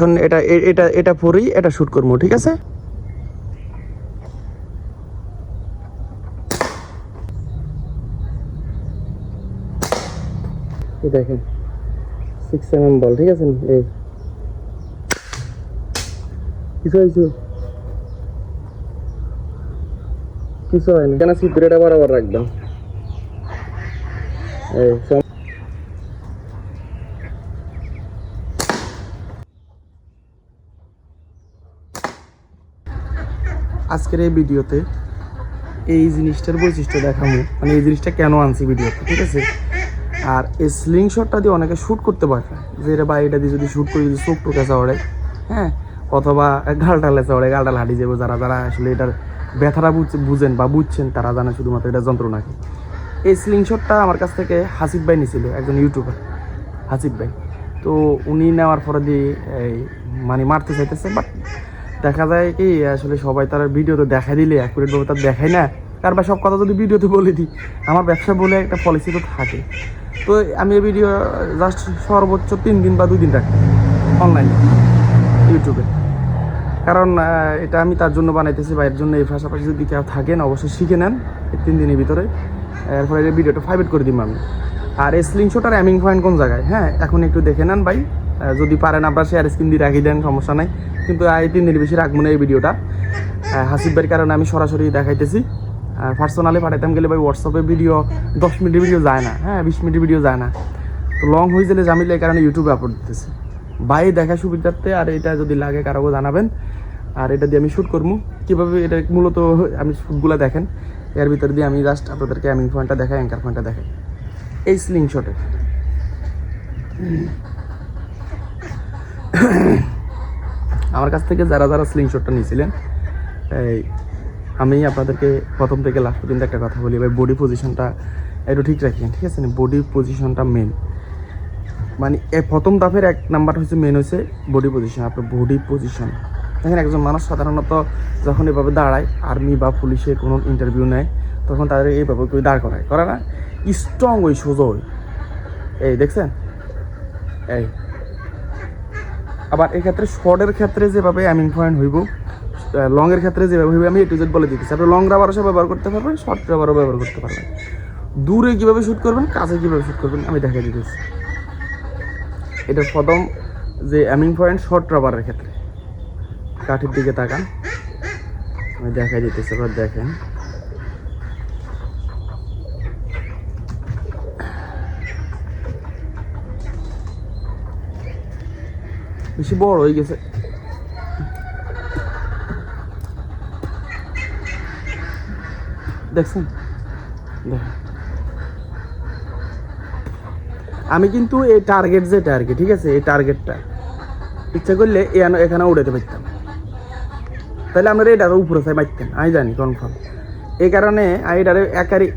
এখন এটা এটা এটা পরেই এটা শুট করব, ঠিক আছে? দেখেন সিক্স এম বল ঠিক আছে? এই। কিছু হয়েছে কিছু হয়নি। কেন সিদ্ধিটা বরাবর রাখবেন? এই আজকের এই ভিডিওতে এই জিনিসটার বৈশিষ্ট্য দেখাবো। মানে এই জিনিসটা কেন আনছি ভিডিওতে, ঠিক আছে? আর এই স্লিং শটটা দিয়ে অনেকে শ্যুট করতে পারে। যে এটা বা এটা দিয়ে যদি শ্যুট করে যদি চোখ টোকা চড়ে হ্যাঁ? অথবা গালটা লেচা ওড়ে গালটা হাঁটি যাব যারা যারা আসলে এটার ব্যথাটা বুঝ- বুঝেন বা বুঝছেন, তারা জানে শুধুমাত্র এটা যন্ত্রণা কি। এই স্লিং শটটা আমার কাছ থেকে হাসিফ ভাই নিছিল, একজন ইউটিউবার হাসিফ ভাই। তো উনি নেওয়ার পরে দিয়ে এই মানে মারতে চাইতেছে বাট দেখা যায় কি, আসলে সবাই তার ভিডিওতে দেখা দিলে অ্যাকুরেটভাবে তার দেখায় না। কার বা সব কথা যদি ভিডিওতে বলে দিই, আমার ব্যবসা বলে একটা পলিসি তো থাকে। তো আমি এই ভিডিও জাস্ট সর্বোচ্চ তিন দিন বা দুই দিন রাখি অনলাইনে ইউটিউবে কারণ এটা আমি তার জন্য বানাইতেছি বা এর জন্য। এই পাশাপাশি যদি কেউ থাকেন, অবশ্যই শিখে নেন তিন দিনের ভিতরে। এরপরে ভিডিওটা ফাইভেট করে দিব আমি। আর এই স্লিংশট আর অ্যামিং পয়েন্ট কোন জায়গায়? হ্যাঁ এখন একটু দেখে নেন ভাই। যদি পারেন আপনার শেয়ার স্ক্রিন দিয়ে রাখি দেন, সমস্যা নাই। কিন্তু এই তিন দিনের বেশি রাখব না এই ভিডিওটা। হাসিব ভাইয়ের কারণে আমি সরাসরি দেখাইতেছি। আর পার্সোনালি পাঠাইতাম গেলে ভাই হোয়াটসঅ্যাপে ভিডিও দশ মিনিটের ভিডিও যায় না। হ্যাঁ বিশ মিনিটের ভিডিও যায় না। তো লং হয়ে গেলে জামিলে এই কারণে ইউটিউবে আপলোড দিতেছি। ভাই, দেখা সুবিধার্থে আর এটা যদি লাগে কারও জানাবেন। আর এটা দিয়ে আমি শ্যুট করব। কীভাবে এটা মূলত আমি শ্যুটগুলো দেখেন, এর ভিতর দিয়ে আমি জাস্ট আপনাদেরকে অ্যামিং পয়েন্টটা দেখাই অ্যাঙ্কার পয়েন্টটা দেখাই। এই স্লিং শটে আমার কাছ থেকে যারা যারা স্লিং শটটা নিয়েছিলেন, এই, আমি আপনাদেরকে প্রথম থেকে লাস্ট পর্যন্ত একটা কথা বলি, ভাই বডি পজিশনটা একটু ঠিক রাখেন, ঠিক আছে? না বডি পজিশনটা মেন মানে এ প্রথম ধাপের এক নাম্বার হচ্ছে মেন হচ্ছে বডি পজিশন আপনার বডি পজিশন দেখেন, একজন মানুষ সাধারণত যখন এভাবে দাঁড়ায় আর্মি বা পুলিশে কোনো ইন্টারভিউ নেয়, তখন তাদের এইভাবে করে দাঁড় করায়। করে না? স্ট্রং ওই সোজা ওই। এই, দেখছেন? এই আবার এক্ষেত্রে শর্টের ক্ষেত্রে যেভাবে অ্যামিং পয়েন্ট হইব লংয়ের ক্ষেত্রে যেভাবে হইবে, আমি এ টু জেড বলে দিতেছি। আপনি লং রাবারও সব ব্যবহার করতে পারবেন শর্ট রাবারও ব্যবহার করতে পারবেন। দূরে কীভাবে শ্যুট করবেন, কাছে কীভাবে শ্যুট করবেন, আমি দেখাই দিতেছি। এটা প্রথম যে অ্যামিং পয়েন্ট শর্ট রাবারের ক্ষেত্রে। কাঠের দিকে তাকান। আমি দেখাই দিতেছি এবার দেখেন। বেশি বড় হয়ে গেছে। দেখছেন? আমি কিন্তু এই টার্গেট যেটা আর কি ঠিক আছে? এই টার্গেটটা ইচ্ছা করলে এখানে উড়াতে পারতাম। তাহলে আপনারা এটারও উপরে চাই মারতেন, আমি জানি কনফার্ম এই কারণে আমি এটারে একারি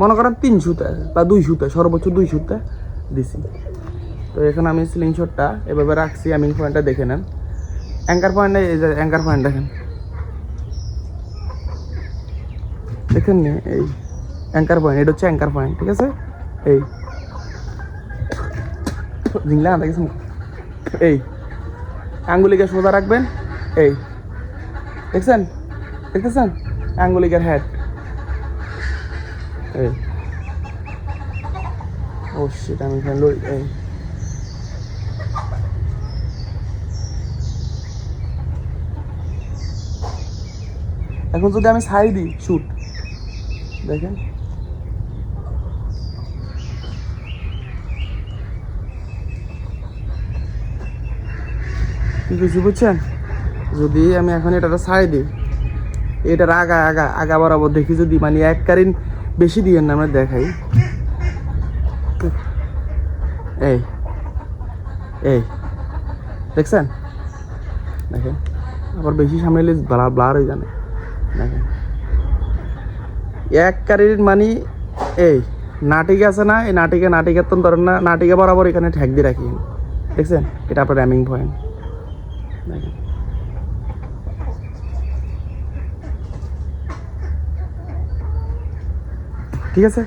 মনে করেন তিন সুতা বা দুই সুতা, সর্বোচ্চ দুই সুতা দিছি। তো এখানে আমি স্লিং শটটা এভাবে রাখছি, আমি পয়েন্টটা দেখে নেন। অ্যাঙ্কার পয়েন্টে এই যে অ্যাঙ্কার পয়েন্ট দেখেন। দেখেন নি, এই অ্যাঙ্কার পয়েন্ট এটা হচ্ছে অ্যাঙ্কার পয়েন্ট ঠিক আছে? এই। জিংলা দেখেছেন এই। আঙ্গুলিকে সোজা রাখবেন, এই। দেখছেন? দেখতেছেন? আঙ্গুলিকার হেড এই। ও সেটা আমি এই। এখন যদি আমি ছাই দিই শুট দেখেন। কিছু বুঝছেন? যদি আমি এখন এটাটা ছাই দিই, এটার আগা আগা আগা বরাবর দেখি যদি মানে এক কারিন বেশি দিয়ে না, আমরা দেখাই। এই এই, দেখছেন? দেখেন, আবার বেশি সামনে ব্লার হয়ে দেখেন এক কারির মানে এই, নাটিক আছে না, এই নাটিকে নাটিকের তো ধরেন না, নাটিকে বরাবর এখানে ঠেক দিয়ে রাখি। দেখছেন? এটা আপনার র্যামিং পয়েন্ট ঠিক আছে?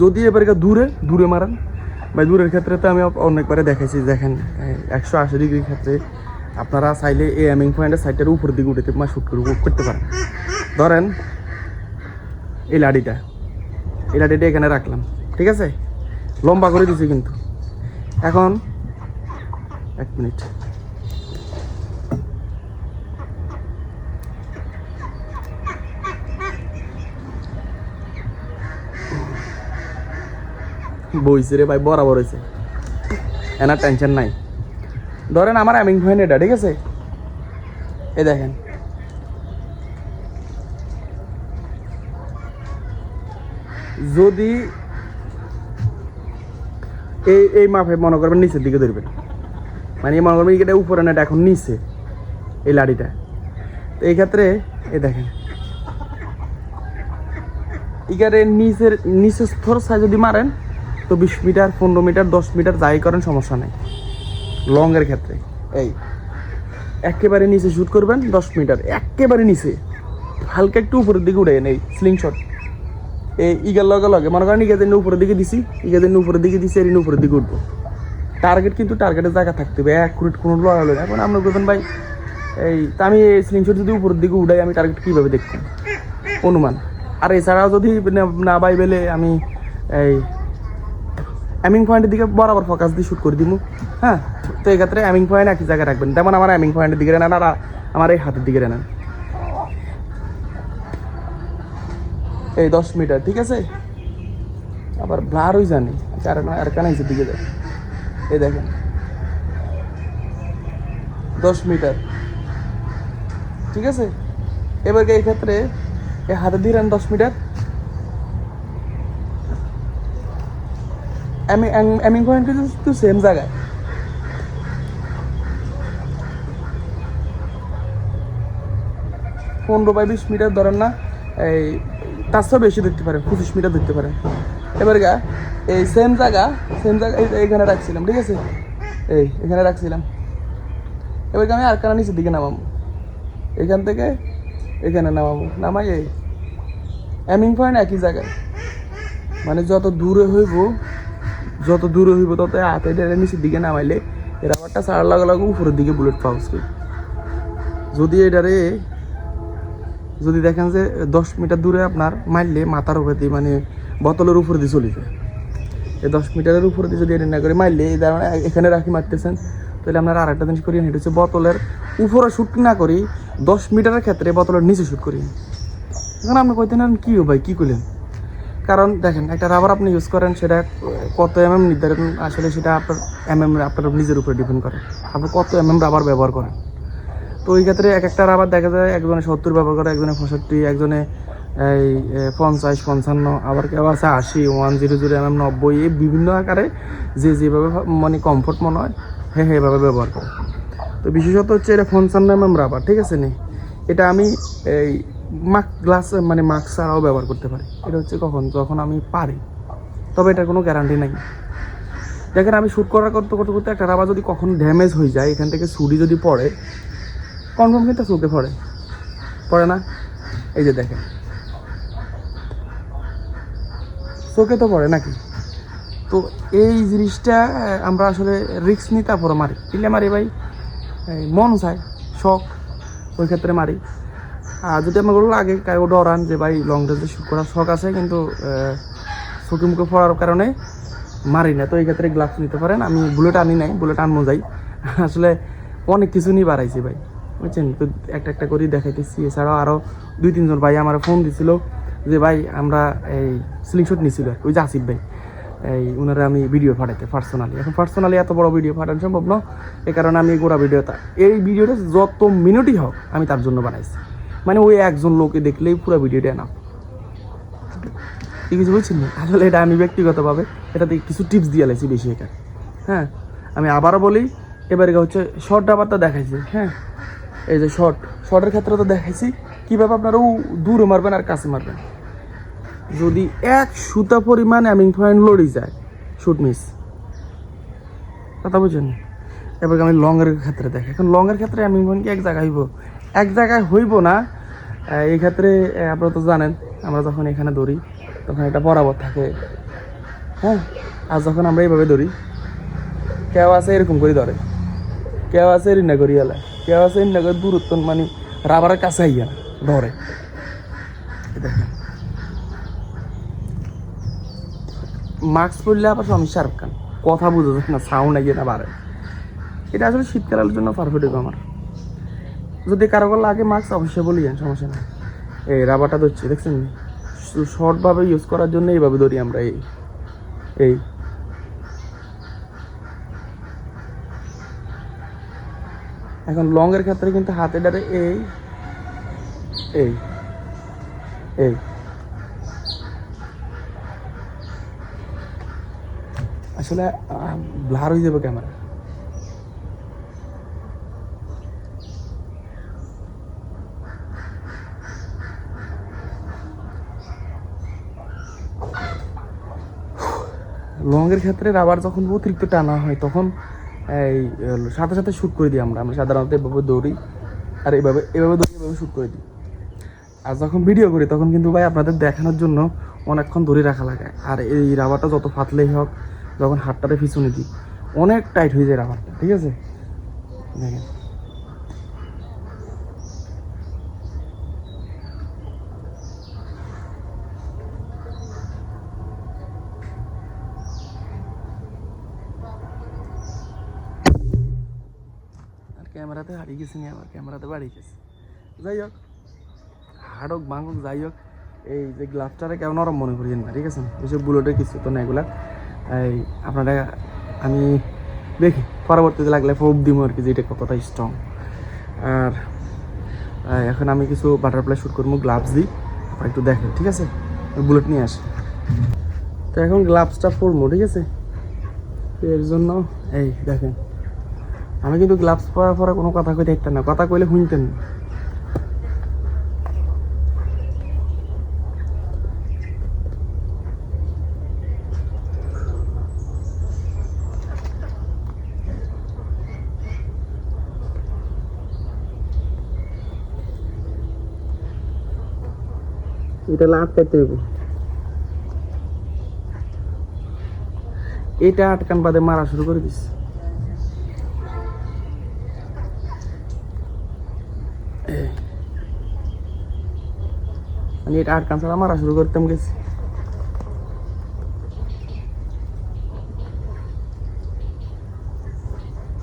যদি এবারে দূরে দূরে মারান বা দূরের ক্ষেত্রে তো আমি অনেকবারে দেখাইছি, দেখেন, একশো আশি ডিগ্রির ক্ষেত্রে আপনারা চাইলে এই অ্যামিং পয়েন্টের সাইডটার উপর দিকে উঠে মা শ্যুট করে করতে পারেন। ধরেন, এই লাডিটা এই লাডিটা এখানে রাখলাম, ঠিক আছে? লম্বা করে দিছি কিন্তু। এখন, এক মিনিট। বইছে রে ভাই, বরাবর হয়েছে এনার টেনশন নাই। ধরেন আমার অ্যামিং পয়েন্ট এটা, ঠিক আছে? এ দেখেন। যদি এই এই মাপে মনে করবেন নিচের দিকে ধরবেন। মানে মনে করবেন এটা উপরে না, এটা এখন নিচে, এই লাড়িটা। তো এই ক্ষেত্রে এ দেখেন। এখানে নিচের নিচের স্তর সাইজ যদি মারেন, তো বিশ মিটার, পনেরো মিটার, দশ মিটার যাই করেন, সমস্যা নেই। লংয়ের ক্ষেত্রে। এই, একেবারে নিচে শ্যুট করবেন দশ মিটার, একেবারে নিচে। হালকা একটু উপরের দিকে উঠে নেই স্লিং শট এই ইগার লগে লগে, মনে করেন ইগা দিন উপরের দিকে দিছি ইগা দিন উপরের দিকে দিছি, এর উপরের দিকে উঠবো। টার্গেট কিন্তু টার্গেটের জায়গা থাকতে হবে, এক কুড়ি কোনো লড়ালো এখন আমরা বলবেন, ভাই, এই, তা আমি এই স্লিং শট যদি উপরের দিকে উঠাই, আমি টার্গেট কীভাবে দেখব? অনুমান। আর এছাড়াও যদি না- পাই বেলে আমি, এই অ্যামিং পয়েন্টের দিকে বরাবর ফোকাস দিয়ে শ্যুট করে দিব হ্যাঁ তো এই ক্ষেত্রে অ্যামিং পয়েন্ট একই জায়গায় রাখবেন। তেমন আমার অ্যামিং পয়েন্টের দিকে নেন আর আমার এই হাতের দিকে নেন। এই দশ মিটার, ঠিক আছে? আবার ব্লার হয়ে জানি কারণ আর কানাইছে দিকে এই দেখেন। দশ মিটার। ঠিক আছে? এবার এই ক্ষেত্রে এই হাতে দিয়ে নেন দশ মিটার। অ্যামিং পয়েন্ট কিন্তু সেম জায়গায়। পনেরো বাই বিশ মিটার ধরেন না, এই তার চেয়েও বেশি ধরতে পারেন পঁচিশ মিটার ধরতে পারেন এবার গা, এই সেম জায়গা সেম জায়গা এইখানে রাখছিলাম, ঠিক আছে? এই এখানে রাখছিলাম। এবার আমি আর কানা নিচের দিকে নামাবো। এখান থেকে এখানে নামাবো। নামাই এই অ্যামিং পয়েন্ট একই জায়গায়। মানে যত দূরে হইব, যত দূরে হইব, তত হাতে ডেরে নিচের দিকে নামাইলে এর আবারটা ছাড়ার লগে লগে উপরের দিকে বুলেট পাউস যদি এটারে যদি দেখেন যে দশ মিটার দূরে আপনার মারলে মাথার উপরে দিয়ে মানে বোতলের উপরে দিয়ে চলে যায়। এই দশ মিটারের উপরে দিয়ে যদি এটা না করে মারলে, এই ধরনের এখানে রাখি মারতেছেন, তাহলে আপনার আর একটা জিনিস করি এটা হচ্ছে বোতলের উপরে শ্যুট না করি, দশ মিটারের ক্ষেত্রে বোতলের নিচে শ্যুট করি। এখন আপনি কইতেন কি ভাই, কী করলেন কারণ দেখেন, একটা রাবার আপনি ইউজ করেন, সেটা কত এম এম নির্ধারণ, আসলে সেটা আপনার এম এম আপনার নিজের উপরে ডিপেন্ড করে। আপনি কত এম এম রাবার ব্যবহার করেন? তো ওই ক্ষেত্রে এক একটা রাবার দেখা যায় একজনে সত্তর ব্যবহার করে, একজনে পঁয়ষট্টি, একজনে এই পঞ্চাশ, পঞ্চান্ন, আবার কেউ আছে আশি one zero zero M M নব্বই, এই বিভিন্ন আকারে যে যেভাবে মানে কমফোর্ট মনে হয় হ্যাঁ এভাবে ব্যবহার করে। তো বিশেষত হচ্ছে এটা পঞ্চান্ন এম এম রাবার ঠিক আছে নি? এটা আমি এই মাক গ্লাস মানে মাস্ক ছাড়াও ব্যবহার করতে পারি। এটা হচ্ছে কখন? যখন আমি পারি। তবে এটার কোনো গ্যারান্টি নাই। দেখেন আমি শ্যুট করার করতে করতে করতে একটা রাবার যদি কখন ড্যামেজ হয়ে যায়, এখান থেকে ছুরি যদি পড়ে কনফার্ম কিন্তু চোখে পড়ে। পড়ে না? এই যে দেখেন। চোখে তো পড়ে নাকি? তো এই জিনিসটা আমরা আসলে রিক্স নিই তারপরে মারি। কিলে মারি ভাই। মন চায়, শখ, ওই ক্ষেত্রে মারি। আর যদি আমার ওগুলো লাগে কাউ ডরান যে ভাই লং রেঞ্জে শ্যুট করার শখ আছে, কিন্তু চোখে মুখে পড়ার কারণে মারি না। তো এই ক্ষেত্রে গ্লাভস নিতে পারেন। আমি বুলেট আনি নাই বুলেট আনব যাই। আসলে অনেক কিছু নিয়ে বাড়াইছি ভাই। বুঝছেন? তো একটা একটা করে দেখাইতেছি। এছাড়াও আরও দুই, তিনজন ভাই আমার ফোন দিছিল যে, ভাই, আমরা এই স্লিংশট নিছিল ওই যে আসিফ ভাই, এই ওনারা আমি ভিডিও পাঠাইতে পার্সোনালি এখন পার্সোনালি এত বড় ভিডিও পাঠানো সম্ভব না। এ কারণে আমি গোড়া ভিডিওটা এই ভিডিওটা যত মিনিটই হোক আমি তার জন্য বানাইছি। মানে ওই একজন লোকে দেখলেই পুরো ভিডিওটা না ঠিক আছে বুঝছেন? আসলে এটা আমি ব্যক্তিগতভাবে এটাতে কিছু টিপস দিয়ে লাইছি বেশি এখানে হ্যাঁ? আমি আবারও বলি, এবারে হচ্ছে শর্ট আবার তো দেখাইছি। হ্যাঁ? এই যে শর্ট শর্টের ক্ষেত্রে তো দেখাইছি, কীভাবে আপনারা ও দূরে মারবেন আর কাছে মারবেন। যদি এক সুতা পরিমাণ অ্যামিং পয়েন্ট লড়ি যায় শুট মিস কথা বুঝেন? এবার আমি লংয়ের ক্ষেত্রে দেখি। এখন লংয়ের ক্ষেত্রে অ্যামিং পয়েন্ট কি, এক জায়গায় হইব। এক জায়গায় হইব না। এই ক্ষেত্রে আপনারা তো জানেন, আমরা যখন এখানে দৌড়ি, তখন এটা বরাবর থাকে। হ্যাঁ? আর যখন আমরা এইভাবে ধরি কেউ আছে এরকম করে ধরে। কেউ আছে এরিনা করি কেউ আছে এরিনা দূরত্ব মানে রাবারের কাছে আইয়া ধরে। দেখেন মাস্ক পরলে আবার স্বামী শাহরুখ খান। কথা বুঝে যায় না সাউন্ড আইয়ে না বাড়ে এটা আসলে শীতকালের জন্য পারফেক্ট হবে আমার। যদি কারও কারও লাগে মাস্ক, অবশ্যই বলি সমস্যা নেই। এই রাবারটা ধরছি, দেখছেন? শর্টভাবে ইউজ করার জন্য এইভাবে ধরি আমরা, এই এই। এখন লং এর ক্ষেত্রে কিন্তু হাতে ডারে এই এই এই। আসলে ব্লার হয়ে যাবে ক্যামেরা লংয়ের ক্ষেত্রে রাবার যখন অতিরিক্ত টানা হয়, তখন এই সাথে সাথে শ্যুট করে দিই আমরা। আমরা সাধারণত এভাবে দৌড়ি, আর এভাবে এভাবে দৌড়ি, এভাবে শ্যুট করে দিই। আর যখন ভিডিও করি, তখন কিন্তু ভাই আপনাদের দেখানোর জন্য অনেকক্ষণ ধরে রাখা লাগে। আর এই রাবারটা যত ফাটলেই হোক, যখন হাতটাতে পিছনে দিই, অনেক টাইট হয়ে যায় রাবারটা, ঠিক আছে? দেখেন। ক্যামেরাতে হারিয়ে গেছি নি আমার ক্যামেরাতে বাড়ি গেছে। যাই হোক হাড় হোক ভাঙ হোক যাই হোক, এই যে গ্লাভটারে কেমন নরম মনে করিয়েন না, ঠিক আছে? ওইসব বুলেটের কিছু তো না এগুলা। এই আপনারা, আমি দেখি, পরবর্তীতে লাগলে ফোপ দিব আর কি যে এটা কতটা স্ট্রং আর এখন আমি কিছু বাটারফ্লাই শ্যুট করব গ্লাভস দিই আপনারা একটু দেখেন, ঠিক আছে? বুলেট নিয়ে আসি তো এখন গ্লাভসটা পরবো ঠিক আছে? এর জন্য, এই দেখেন। আমি কিন্তু গ্লাভস পরার পরে কোনো কথা কই দেখতেন না, কথা কইলে শুনতেন। না এটা আটকাইতে হইব। এটা আটকান বাদে মারা শুরু করে দিস মানে এটা আটকান ছাড়া মারা শুরু করতাম গেছি।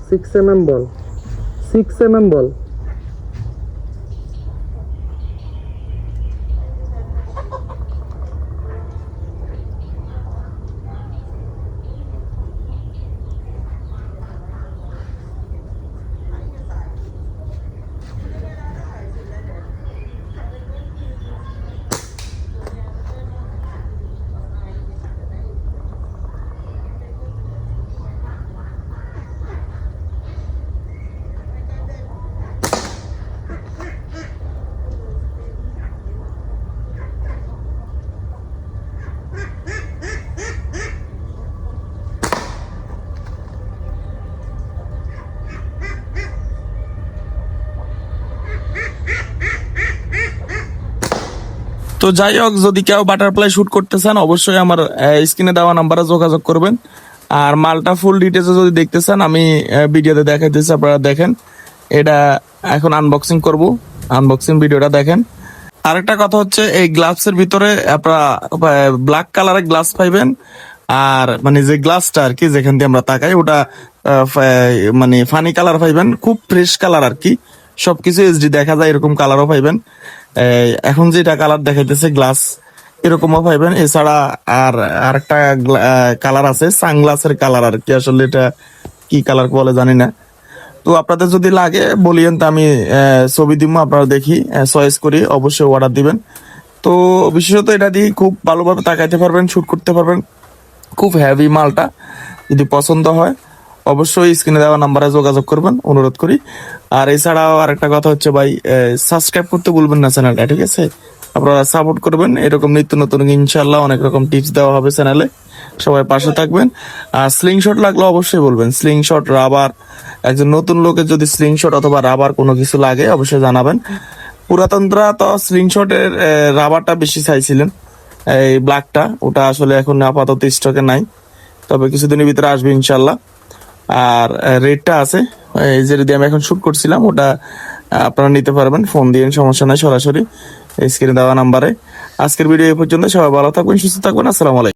Six M M ball six M M ball তো যাই হোক, যদি কেউ বাটারফ্লাই শুট করতে চান, অবশ্যই আমার স্ক্রিনে দেওয়া নাম্বারে যোগাযোগ করবেন। আর মালটা ফুল ডিটেলসে যদি দেখতে চান, আমি ভিডিওতে দেখাইতেছি, আপনারা দেখেন। এটা এখন আনবক্সিং করব। আনবক্সিং ভিডিওটা দেখেন। আরেকটা কথা হচ্ছে, এই গ্লাভস এর ভিতরে আপনারা ব্ল্যাক কালারের গ্লাস পাইবেন। আর মানে যে গ্লাসটা আর কি, যেখান দিয়ে আমরা তাকাই, ওটা মানে ফানি কালার পাইবেন। খুব ফ্রেশ কালার আর কি। সবকিছু এইচডি দেখা যায়, এরকম কালারও পাইবেন। এখন যেটা কালার দেখাইতেছে গ্লাস এরকমও পাইবেন। এছাড়া আর আরেকটা কালার আছে সানগ্লাসের কালার আর কি। আসলে এটা কি কালার বলে জানি না। তো আপনাদের যদি লাগে, বলিয়েন তো আমি ছবি দিব আপনারা দেখি চয়েস করি, অবশ্যই অর্ডার দিবেন। তো বিশেষত এটা দিয়ে খুব ভালোভাবে তাকাইতে পারবেন শ্যুট করতে পারবেন। খুব হেভি মালটা, যদি পছন্দ হয়। অবশ্যই স্ক্রিনে দেওয়া নাম্বারে যোগাযোগ করবেন, অনুরোধ করি। আর এছাড়াও আরেকটা কথা হচ্ছে ভাই সাবস্ক্রাইব করতে ভুলবেন না চ্যানেলটা ঠিক আছে? আপনারা সাপোর্ট করবেন, এরকম নিত্য নতুন ইনশাল্লাহ অনেক রকম টিপস দেওয়া হবে চ্যানেলে সবাই পাশে থাকবেন। আর স্লিং শট লাগলে অবশ্যই বলবেন স্লিং শট রাবার একজন নতুন লোকের যদি স্লিং শট অথবা রাবার কোনো কিছু লাগে, অবশ্যই জানাবেন। পুরাতনরা তো স্লিং শটের রাবারটা বেশি চাইছিলেন, এই ব্ল্যাকটা ওটা আসলে এখন আপাতত স্টকে নাই। তবে কিছুদিনের ভিতরে আসবে ইনশাল্লাহ আর রেটটা আছে। এই যে যদি আমি এখন শুট করছিলাম, ওটা আপনারা নিতে পারবেন। ফোন দিয়ে সমস্যা নাই, সরাসরি স্ক্রিনে দেওয়া নাম্বারে আজকের ভিডিও এই পর্যন্ত সবাই ভালো থাকবেন, সুস্থ থাকবেন। আসসালামু আলাইকুম।